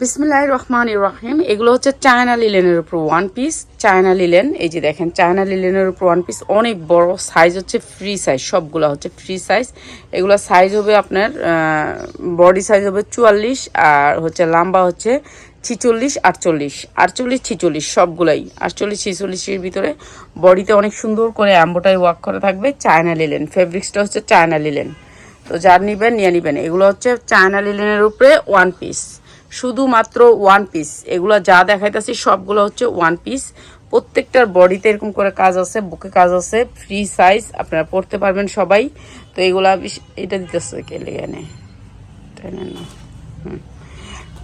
বিসমিল্লাহ রহমান রহিম। এগুলো হচ্ছে চায়না লিলেনের উপর ওয়ান পিস চায়না লিলেন, এই যে দেখেন, চায়না লিলেনের উপর ওয়ান পিস অনেক বড় সাইজ হচ্ছে ফ্রি সাইজ সবগুলো হচ্ছে ফ্রি সাইজ এগুলো সাইজ হবে আপনার বডি সাইজ হবে চুয়াল্লিশ, আর হচ্ছে লম্বা হচ্ছে ছিচল্লিশ, আটচল্লিশ। আটচল্লিশ, ছিচল্লিশ, সবগুলাই। আটচল্লিশ, ছিচল্লিশের ভিতরে বডিতে অনেক সুন্দর করে অ্যাম্বোটাই ওয়ার্ক করা থাকবে চায়না লিলেন। ফেব্রিক্সটা হচ্ছে চায়না লিলেন। তো যার নিবেন, নিয়ে নিবেন। এগুলো হচ্ছে চায়না লিলেনের উপরে ওয়ান পিস শুধুমাত্র ওয়ান পিস এগুলো যা দেখাইতেছি, সবগুলো হচ্ছে ওয়ান পিস প্রত্যেকটার বডিতে এরকম করে কাজ আছে, বুকে কাজ আছে ফ্রি সাইজ আপনারা পড়তে পারবেন সবাই। তো এগুলা এটা দিতেছে কে লেগে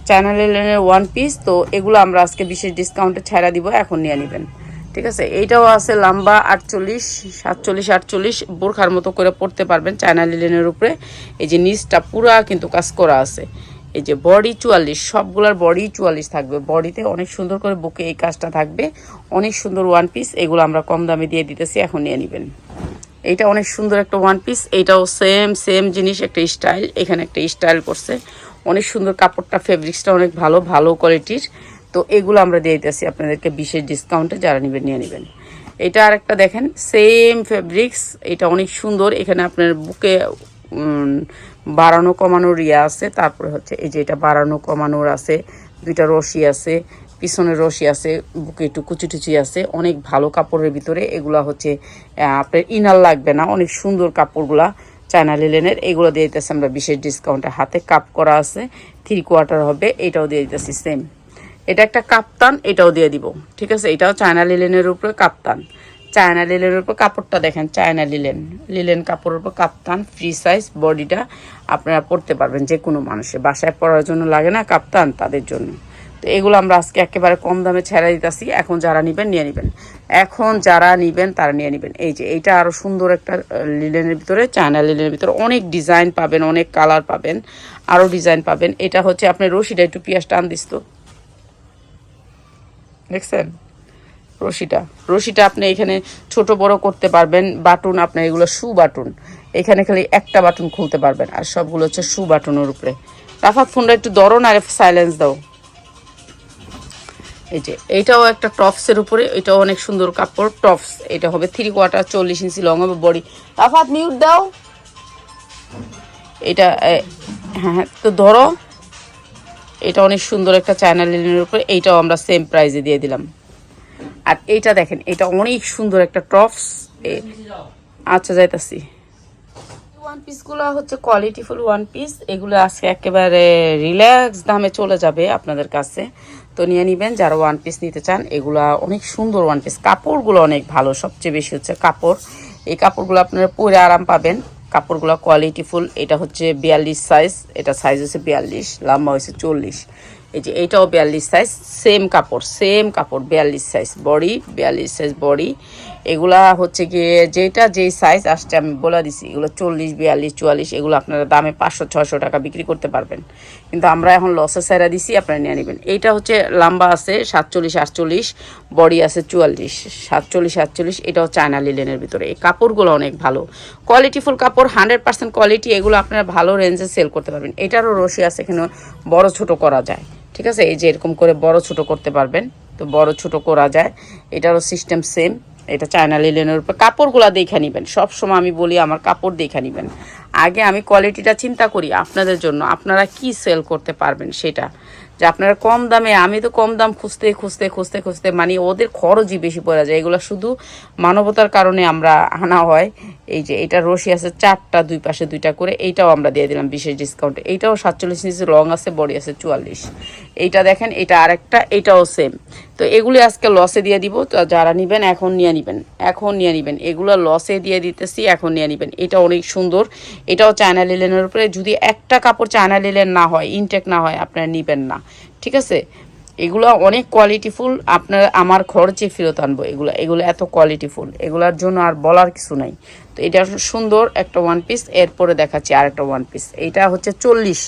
চ্যানেল এলেনের ওয়ান পিস তো এগুলো আমরা আজকে বিশেষ ডিসকাউন্টে ছাড়া দিব, এখন নিয়ে নেবেন। ঠিক আছে? এইটাও আছে লম্বা আটচল্লিশ, সাতচল্লিশ, আটচল্লিশ, বোরখার মতো করে পড়তে পারবেন চায়না লিলেনের উপরে। এই যে নিচটা পুরা কিন্তু কাজ করা আছে। এই যে বডি চুয়াল্লিশ, সবগুলার বডি চুয়াল্লিশ থাকবে। বডিতে অনেক সুন্দর করে বুকে এই কাজটা থাকবে। অনেক সুন্দর ওয়ান পিস এগুলো আমরা কম দামে দিয়ে দিতেছি, এখন নিয়ে নেবেন। এইটা অনেক সুন্দর একটা ওয়ান পিস এইটাও সেম সেম জিনিস, একটা স্টাইল এখানে একটা স্টাইল করছে। অনেক সুন্দর কাপড়টা ফেব্রিক্সটা অনেক ভালো ভালো কোয়ালিটির তো এগুলো আমরা দিয়ে দিতেছি আপনাদেরকে বিশেষ ডিসকাউন্টে যারা নেবেন, নিয়ে নেবেন। এটা আরেকটা দেখেন সেম ফেব্রিক্স এটা অনেক সুন্দর। এখানে আপনার বুকে বাড়ানো কমানোর ইয়ে আছে, তারপরে হচ্ছে এই যে এটা বাড়ানো কমানোর আছে, দুইটা রশি আছে পিছনের রশি আছে, বুকে একটু কুচি টুচি আছে, অনেক ভালো কাপড়ের ভিতরে, এগুলা হচ্ছে আপনার ইনার লাগবে না, অনেক সুন্দর কাপড়গুলা চায়না লিলেনের, এগুলো দিয়ে দিতেছে আমরা বিশেষ ডিসকাউন্টে হাতে কাপ করা আছে থ্রি কোয়ার্টার হবে, এটাও দিয়ে দিতেছি সেম এটা একটা কাপ্তান, এটাও দিয়ে দিব, ঠিক আছে? এটাও চায়না লিলেনের উপরে কাপ্তান। চায়না লিলের উপর কাপড়টা দেখেন, চায়না লিলেন। লিলেন কাপড়ের উপর কাপ্তান, ফ্রি সাইজ, বডিটা আপনারা পরতে পারবেন যে কোনো মানুষের। বাসায় পরার জন্য লাগে না কাপ্তান, তাদের জন্য। তো এগুলো আমরা আজকে একেবারে কম দামে ছেড়ে দিতেছি, এখন যারা নেবেন নিয়ে নেবেন। এখন যারা নেবেন তারা নিয়ে নেবেন। এই যে, এইটা আরও সুন্দর একটা লিলেনের ভিতরে, চায়না লিলেনের ভিতরে অনেক ডিজাইন পাবেন, অনেক কালার পাবেন আরও ডিজাইন পাবেন। এটা হচ্ছে আপনি রশিটা একটু পিঁয়াজ টান দিস তো। দেখছেন? রশিটা। রশিটা আপনি এখানে ছোট বড় করতে পারবেন, বাটন আপনার এগুলো শু বাটন। এখানে খালি একটা বাটন খুলতে পারবেন, আর সবগুলো হচ্ছে শু বাটনের উপরে। রাফাত, ফোনটা একটু ধরো না সাইলেন্স দাও। এই যে, এইটাও একটা টপসের উপরে, এটাও অনেক সুন্দর কাপড় টপস এটা হবে থ্রি কোয়ার্টার চল্লিশ ইঞ্চি লং হবে বডি রাফাত মিউট দাও। এটা হ্যাঁ হ্যাঁ তো ধরো। এটা অনেক সুন্দর একটা চায়না লিনের উপরে, এইটাও আমরা সেম প্রাইজে দিয়ে দিলাম। আর এইটা দেখেন, এটা অনেক সুন্দর একটা টপস। আচ্ছা যাইতাছি। ওয়ান পিসগুলো হচ্ছে কোয়ালিটিফুল ওয়ান পিস এগুলো আজকে একেবারে রিল্যাক্স দামে চলে যাবে আপনাদের কাছে। তো নিয়ে নেবেন, যারা ওয়ান পিস নিতে চান, এগুলা অনেক সুন্দর ওয়ান পিস কাপড়গুলো অনেক ভালো, সবচেয়ে বেশি হচ্ছে কাপড়। এই কাপড়গুলো আপনারা পরে আরাম পাবেন। কাপড়গুলো কোয়ালিটিফুল এটা হচ্ছে বিয়াল্লিশ সাইজ এটা সাইজ হচ্ছে বিয়াল্লিশ, লম্বা হচ্ছে চল্লিশ। এই যে এইটাও বিয়াল্লিশ সাইজ সেম কাপড় সেম কাপড়, বিয়াল্লিশ সাইজ বডি, বিয়াল্লিশ সাইজ বডি। এগুলা হচ্ছে গিয়ে যেটা যেই সাইজ আসছে, আমি বলে দিছি, এগুলো চল্লিশ, বিয়াল্লিশ, চুয়াল্লিশ, এগুলো আপনারা দামে পাঁচশো, ছয়শো টাকা বিক্রি করতে পারবেন। কিন্তু আমরা এখন লসে সাইরা দিছি, আপনারা নিয়ে নেবেন। এইটা হচ্ছে লম্বা আছে সাতচল্লিশ, আটচল্লিশ, বডি আছে চুয়াল্লিশ, সাতচল্লিশ, আটচল্লিশ, এটাও চায়না লিলেনের ভিতরে। এই কাপড়গুলো অনেক ভালো। কোয়ালিটিফুল কাপড় হান্ড্রেড পার্সেন্ট কোয়ালিটি এগুলো আপনারা ভালো রেঞ্জে সেল করতে পারবেন। এটারও রশি আছে এখানে বড় ছোট করা যায়। ঠিক আছে? এই যে এরকম করে বড় ছোট করতে পারবেন। তো বড় ছোট করা যায়। এটারও সিস্টেম সেম এটা চায়না লিলেনের উপর। কাপড়গুলো দেখে নেবেন। সবসময় আমি বলি, আমার কাপড় দেখে নেবেন। আগে আমি কোয়ালিটিটা চিন্তা করি আপনাদের জন্য। আপনারা কি সেল করতে পারবেন সেটা? যে আপনারা কম দামে, আমি তো কম দাম খুঁজতে খুঁজতে খুঁজতে খুঁজতে মানে ওদের খরচই বেশি পড়ে যায়। এগুলো শুধু মানবতার কারণে আমরা আনা হয়। এই যে এটা রশি আছে চারটা, দুই পাশে দুইটা করে, এইটাও আমরা দিয়ে দিলাম বিশেষ ডিসকাউন্ট এইটাও সাতচল্লিশ ইঞ্চি লং আছে, বডি আছে চুয়াল্লিশ। এইটা দেখেন, এটা আরেকটা, এটাও সেম তো এগুলি আজকে লসে দিয়ে দিব। তো যারা নেবেন, এখন নিয়ে নেবেন। এখন নিয়ে নেবেন। এগুলো লসে দিয়ে দিতেছি, এখন নিয়ে নেবেন। এটা অনেক সুন্দর। এটাও চায়না লিলেনের উপরে। যদি একটা কাপড় চায়না লিলেন না হয় ইনটেক না হয়, আপনারা নেবেন না। ঠিক আছে? এগুলো অনেক কোয়ালিটিফুল আপনার আমার খরচে ফেরত আনব এগুলো। এগুলো এত কোয়ালিটিফুল এগুলোর জন্য আর বলার কিছু নাই। তো এটা সুন্দর একটা ওয়ান পিস এরপরে দেখাচ্ছি আর একটা ওয়ান পিস এটা হচ্ছে চল্লিশ।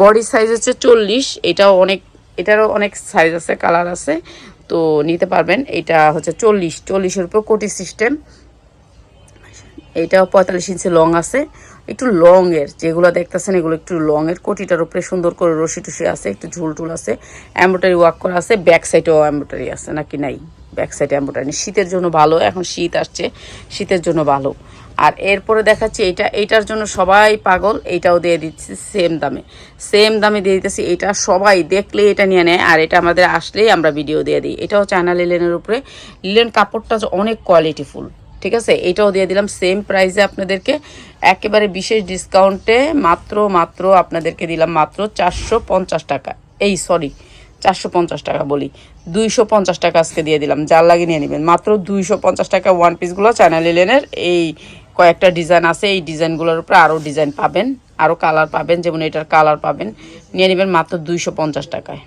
বডি সাইজ হচ্ছে চল্লিশ। এটাও অনেক এটারও অনেক সাইজ আছে কালার আছে। তো নিতে পারবেন। এটা হচ্ছে চল্লিশ। চল্লিশের উপর কোটি সিস্টেম এইটাও পঁয়তাল্লিশ ইঞ্চি লং আছে। একটু লং এর, যেগুলো দেখতেছেন, এগুলো একটু লং এর। কোটিটার উপরে সুন্দর করে রশি টুসি আছে, একটু ঝুল টুল আছে। এম্ব্রয়ডারি ওয়ার্ক করা আছে। ব্যাক সাইডেও এম্ব্রয়ডারি আছে, নাকি নাই? ব্যাক সাইডে এম্ব্রয়ডারি শীতের জন্য ভালো, এখন শীত আসছে। শীতের জন্য ভালো। আর এরপরে দেখাচ্ছি এইটা এইটার জন্য সবাই পাগল এইটাও দিয়ে দিচ্ছি সেম দামে। সেম দামে দিয়ে দিতেছি, এটা সবাই দেখলে এটা নিয়ে নেয়, আর এটা আমাদের আসলেই আমরা ভিডিও দিয়ে দিই। এটাও চায়না লিলেনের উপরে। লিলেন কাপড়টা অনেক কোয়ালিটিফুল ঠিক আছে? এটাও দিয়ে দিলাম সেম প্রাইসে আপনাদেরকে একেবারে বিশেষ ডিসকাউন্টে মাত্র মাত্র আপনাদেরকে দিলাম মাত্র চারশো পঞ্চাশ টাকা। এই সরি চারশো পঞ্চাশ টাকা বলি। দুইশো পঞ্চাশ টাকা আজকে দিয়ে দিলাম, যার লাগে নিয়ে নেবেন। মাত্র দুইশো পঞ্চাশ টাকা ওয়ান পিসগুলো চায়না লিলেনের এই কয়েকটা ডিজাইন আছে, এই ডিজাইনগুলোর উপরে আরও ডিজাইন পাবেন আরও কালার পাবেন, যেমন এটার কালার পাবেন, নিয়ে নেবেন মাত্র দুইশো পঞ্চাশ টাকায়।